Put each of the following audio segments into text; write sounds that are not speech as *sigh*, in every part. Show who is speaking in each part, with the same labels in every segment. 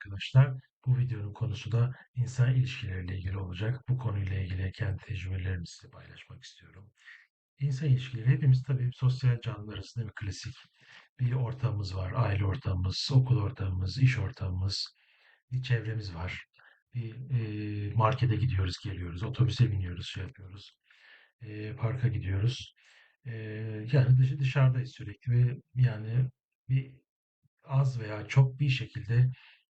Speaker 1: arkadaşlar. Bu videonun konusu da insan ilişkileriyle ilgili olacak. Bu konuyla ilgili kendi tecrübelerimi size paylaşmak istiyorum. İnsan ilişkileri hepimiz tabii sosyal canlılarız değil mi? Klasik. Bir ortamımız var. Aile ortamımız, okul ortamımız, iş ortamımız, bir çevremiz var. Bir e, markete gidiyoruz, geliyoruz, otobüse biniyoruz, şey yapıyoruz. E, parka gidiyoruz. E, yani dışarıdayız sürekli ve yani bir az veya çok bir şekilde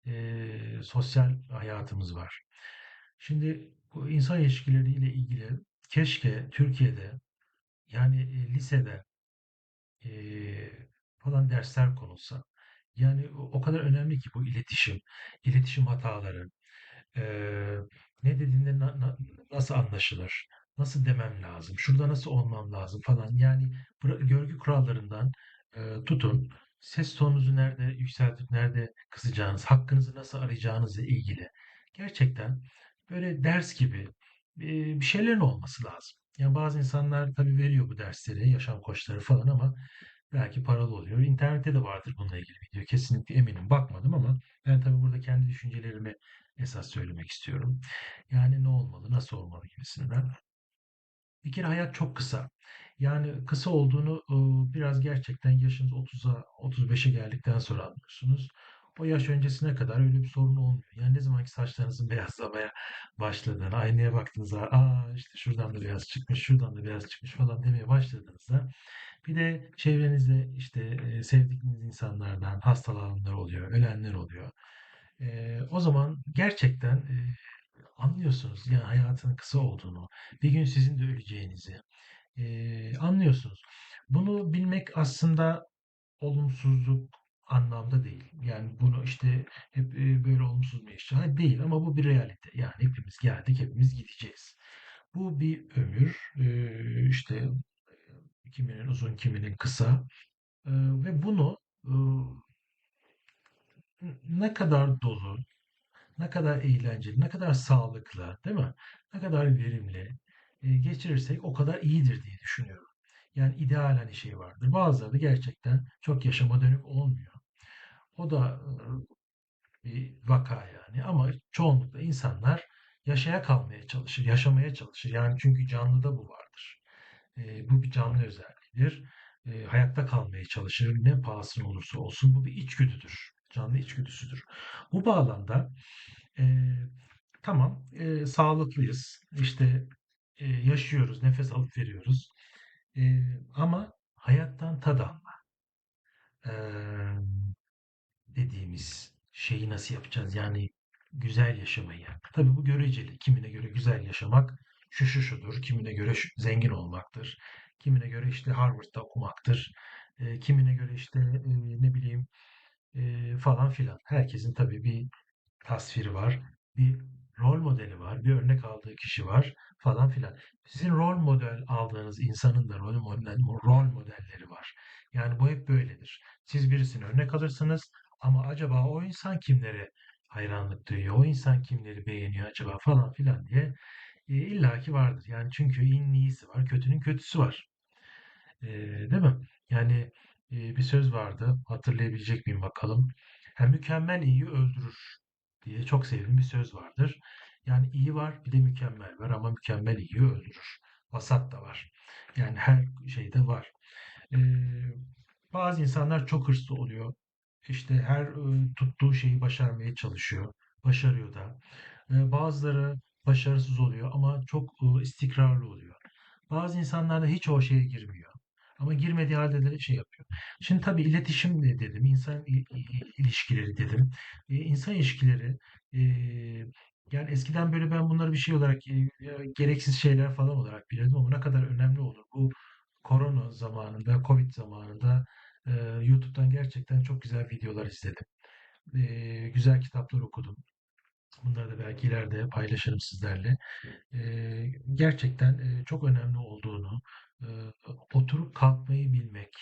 Speaker 1: eee, sosyal hayatımız var. Şimdi bu insan ilişkileriyle ilgili keşke Türkiye'de yani e, lisede eee, falan dersler konulsa. Yani o kadar önemli ki bu iletişim, iletişim hataları, Eee, ne dediğinde na- na- nasıl anlaşılır? Nasıl demem lazım? Şurada nasıl olmam lazım falan. Yani görgü kurallarından eee, tutun. Ses tonunuzu nerede yükseltip nerede kısacağınız, hakkınızı nasıl arayacağınızla ilgili. Gerçekten böyle ders gibi bir şeylerin olması lazım. Yani bazı insanlar tabii veriyor bu dersleri, yaşam koçları falan ama belki paralı oluyor. İnternette de vardır bununla ilgili video. Kesinlikle eminim. Bakmadım ama ben tabii burada kendi düşüncelerimi esas söylemek istiyorum. Yani ne olmalı, nasıl olmalı gibisinden. Bir kere hayat çok kısa. Yani kısa olduğunu biraz gerçekten yaşınız 30'a 35'e geldikten sonra anlıyorsunuz. O yaş öncesine kadar öyle bir sorun olmuyor. Yani ne zamanki saçlarınızın *laughs* beyazlamaya başladığını, aynaya baktığınızda, aa işte şuradan da beyaz çıkmış, şuradan da beyaz çıkmış falan demeye başladığınızda bir de çevrenizde işte sevdiğiniz insanlardan hastalananlar oluyor, ölenler oluyor. O zaman gerçekten Anlıyorsunuz yani hayatın kısa olduğunu, bir gün sizin de öleceğinizi eee, anlıyorsunuz. Bunu bilmek aslında olumsuzluk anlamda değil. Yani bunu işte hep e, böyle olumsuz yaşayacağız? Hayır, değil ama bu bir realite. Yani hepimiz geldik, hepimiz gideceğiz. Bu bir ömür. İşte kiminin uzun, kiminin kısa. Ve bunu ne kadar dolu, Ne kadar eğlenceli, ne kadar sağlıklı, değil mi? Ne kadar verimli e, geçirirsek o kadar iyidir diye düşünüyorum. Yani ideal hani şey vardır. Bazıları gerçekten çok yaşama dönük olmuyor. O da e, bir vaka yani. Ama çoğunlukla insanlar yaşaya kalmaya çalışır, yaşamaya çalışır. Yani çünkü canlıda bu vardır. E, bu bir canlı özelliğidir. Hayatta kalmaya çalışır ne pahasına olursa olsun. Bu bir içgüdüdür. Canlı içgüdüsüdür. Bu bağlamda Eee, tamam, eee, sağlıklıyız. İşte eee, yaşıyoruz, nefes alıp veriyoruz. Eee, ama hayattan tad alma eee, dediğimiz şeyi nasıl yapacağız? Yani güzel yaşamayı. Tabii bu göreceli. Kimine göre güzel yaşamak şu şu şudur. Kimine göre şu- zengin olmaktır. Kimine göre işte Harvard'da okumaktır. Eee, kimine göre işte eee, ne bileyim falan filan. Herkesin tabii bir tasviri var, bir rol modeli var, bir örnek aldığı kişi var falan filan. Sizin rol model aldığınız insanın da rol model, rol modelleri var. Yani bu hep böyledir. Siz birisini örnek alırsınız ama acaba o insan kimlere hayranlık duyuyor, o insan kimleri beğeniyor acaba falan filan diye e, illaki vardır. Yani çünkü iyinin iyisi var, kötünün kötüsü var. E, değil mi? Yani e, bir söz vardı, hatırlayabilecek miyim bakalım. Ha, mükemmel iyiyi öldürür diye çok sevdiğim bir söz vardır. Yani iyi var bir de mükemmel var ama mükemmel iyiyi öldürür. Vasat da var. Yani her şeyde var. Ee, bazı insanlar çok hırslı oluyor. İşte her e, tuttuğu şeyi başarmaya çalışıyor. Başarıyor da. Ee, bazıları başarısız oluyor ama çok e, istikrarlı oluyor. Bazı insanlar da hiç o şeye girmiyor. Ama girmediği halde de şey yapıyor. Şimdi tabii iletişim de dedim, insan ilişkileri dedim. E, insan ilişkileri e, yani eskiden böyle ben bunları bir şey olarak e, gereksiz şeyler falan olarak bilirdim ama ne kadar önemli olur. Bu korona zamanında, Covid zamanında e, YouTube'dan gerçekten çok güzel videolar izledim. E, güzel kitaplar okudum. Bunları da belki ileride paylaşırım sizlerle. Eee, gerçekten, eee, çok önemli olduğunu, eee, oturup kalkmayı bilmek,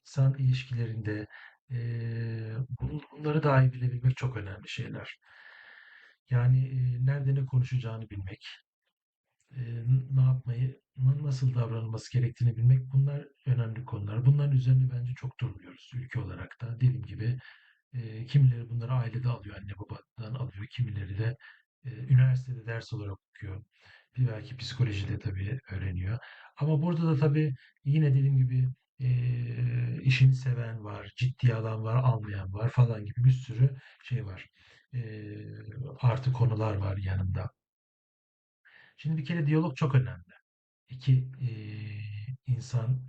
Speaker 1: insan ilişkilerinde, bun bunları dahi bilebilmek çok önemli şeyler. Yani, eee, nerede ne konuşacağını bilmek, ne yapmayı, na nasıl davranılması gerektiğini bilmek bunlar önemli konular. Bunların üzerine bence çok durmuyoruz ülke olarak da. Dediğim gibi, Eee, kimileri bunları ailede alıyor, anne babadan alıyor. Kimileri de eee, üniversitede ders olarak okuyor. Bir belki psikolojide tabii öğreniyor. Ama burada da tabii yine dediğim gibi eee, işini seven var, ciddiye alan var, almayan var falan gibi bir sürü şey var. Eee, artı konular var yanında. Şimdi bir kere diyalog çok önemli. İki eee, insan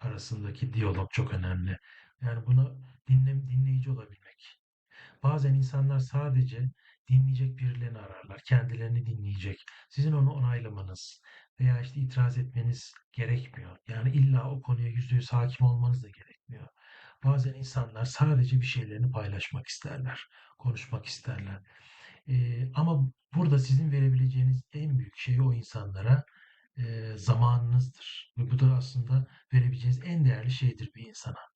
Speaker 1: arasındaki diyalog çok önemli. Yani bunu dinle, dinleyici olabilmek. Bazen insanlar sadece dinleyecek birilerini ararlar. Kendilerini dinleyecek. Sizin onu onaylamanız veya işte itiraz etmeniz gerekmiyor. Yani illa o konuya yüzde yüz hakim olmanız da gerekmiyor. Bazen insanlar sadece bir şeylerini paylaşmak isterler, konuşmak isterler. Ee, ama burada sizin verebileceğiniz en büyük şey o insanlara e, zamanınızdır. Ve bu da aslında verebileceğiniz en değerli şeydir bir insana.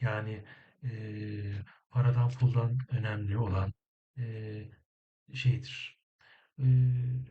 Speaker 1: Yani eee, paradan puldan önemli olan eee, şeydir. Eee,